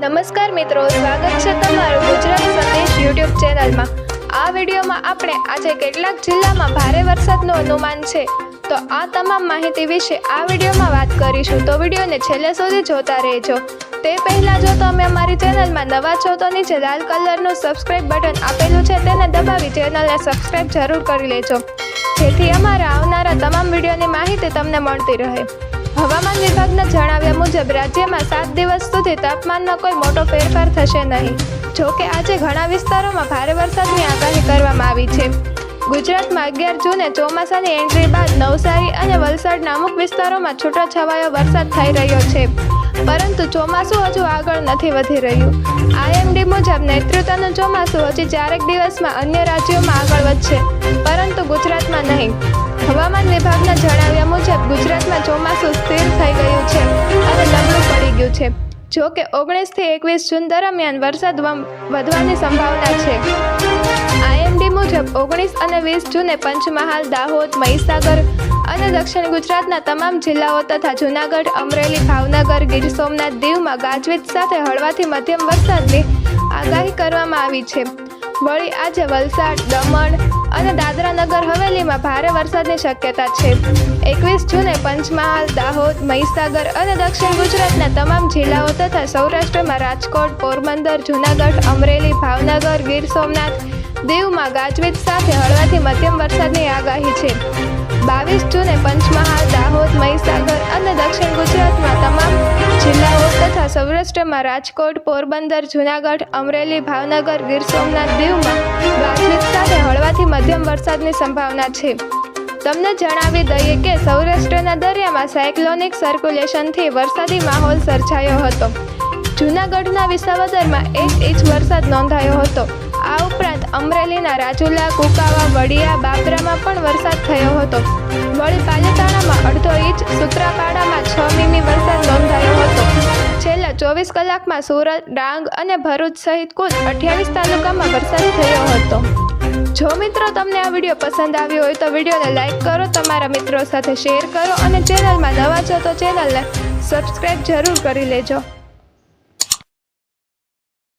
નમસ્કાર મિત્રો, સ્વાગત છે તમારું ગુજરાત સંદેશ યુટ્યુબ ચેનલમાં. આ વિડીયોમાં આપણે આજે કેટલાક જિલ્લામાં ભારે વરસાદનું અનુમાન છે. તો આ તમામ માહિતી વિશે આ વિડીયોમાં વાત કરીશું. તો વિડીયોને છેલ્લે સુધી જોતા રહેજો. તે પહેલાં જો તમે અમારી ચેનલમાં નવા છો, તો નીચે લાલ કલરનું સબસ્ક્રાઇબ બટન આપેલું છે, તેને દબાવી ચેનલને સબસ્ક્રાઇબ જરૂર કરી લેજો. જેથી અમારા આવનારા તમામ વિડીયોની માહિતી તમને મળતી રહે. હવામાન વિભાગના જણાવ્યા મુજબ રાજ્યમાં સાત દિવસ સુધી તાપમાનમાં કોઈ મોટો ફેરફાર થશે નહીં. જોકે આજે ઘણા વિસ્તારોમાં ભારે વરસાદની આગાહી કરવામાં આવી છે. ગુજરાતમાં અગિયાર જૂને ચોમાસાની એન્ટ્રી બાદ નવસારી અને વલસાડના અમુક વિસ્તારોમાં છૂટોછવાયો વરસાદ થઈ રહ્યો છે. પરંતુ ચોમાસું હજુ આગળ નથી વધી રહ્યું. આઈએમડી મુજબ નેતૃત્વનું ચોમાસું હજી ચારેક દિવસમાં અન્ય રાજ્યોમાં આગળ વધશે, પરંતુ ગુજરાતમાં નહીં. હવામાન વિભાગના જણાવ્યા મુજબ ગુજરાતમાં ચોમાસું સ્થિર છે. જો કે ઓગણીસથી એકવીસ જૂન દરમિયાન વરસાદ વધવાની સંભાવના છે. આઈએમડી મુજબ ઓગણીસ અને વીસ જૂને પંચમહાલ, દાહોદ, મહીસાગર અને દક્ષિણ ગુજરાતના તમામ જિલ્લાઓ તથા જૂનાગઢ, અમરેલી, ભાવનગર, ગીર સોમનાથ, દીવમાં ગાજવીજ સાથે હળવાથી મધ્યમ વરસાદની આગાહી કરવામાં આવી છે. વળી આજે વલસાડ, દમણ અને દાદરા નગર હવેલીમાં ભારે વરસાદની શક્યતા છે. એકવીસ જૂને પંચમહાલ, દાહોદ, મહીસાગર અને દક્ષિણ ગુજરાતના તમામ જિલ્લાઓ તથા સૌરાષ્ટ્રમાં રાજકોટ, પોરબંદર, જૂનાગઢ, અમરેલી, ભાવનગર, ગીર સોમનાથ, દીવમાં ગાજવીજ સાથે હળવાથી મધ્યમ વરસાદની આગાહી છે. બાવીસ જૂને પંચમહાલ, દાહોદ, મહીસાગર જિલ્લાઓ સૌરાષ્ટ્રમાં રાજકોટ, પોરબંદર, જૂનાગઢ, અમરેલી, ભાવનગર, ગીર સોમનાથ દીવમાં ગાજવીજ સાથે હળવાથી મધ્યમ વરસાદની સંભાવના છે. તમને જણાવી દઈએ કે સૌરાષ્ટ્રના દરિયામાં સાયક્લોનિક સર્ક્યુલેશનથી વરસાદી માહોલ સર્જાયો હતો. જૂનાગઢના વિસાવદરમાં એક ઇંચ વરસાદ નોંધાયો હતો. આ ઉપરાંત અમરેલીના રાજુલા, કુકાવા, વડિયા, બાબરામાં પણ વરસાદ થયો હતો. વળી પાલિતાણામાં અડધો ઇંચ, સુત્રાપાડામાં છ મીમી વરસાદ નોંધાયો ચોવીસ કલાકમાં સુરત, ડાંગ અને ભરૂચ સહિત કુલ અઠ્યાવીસ તાલુકામાં વરસાદ થયો હતો. જો મિત્રો તમને આ વીડિયો પસંદ આવ્યો હોય તો વિડીયોને લાઇક કરો, તમારા મિત્રો સાથે શેર કરો અને ચેનલમાં નવા છો તો ચેનલને સબસ્ક્રાઈબ જરૂર કરી લેજો.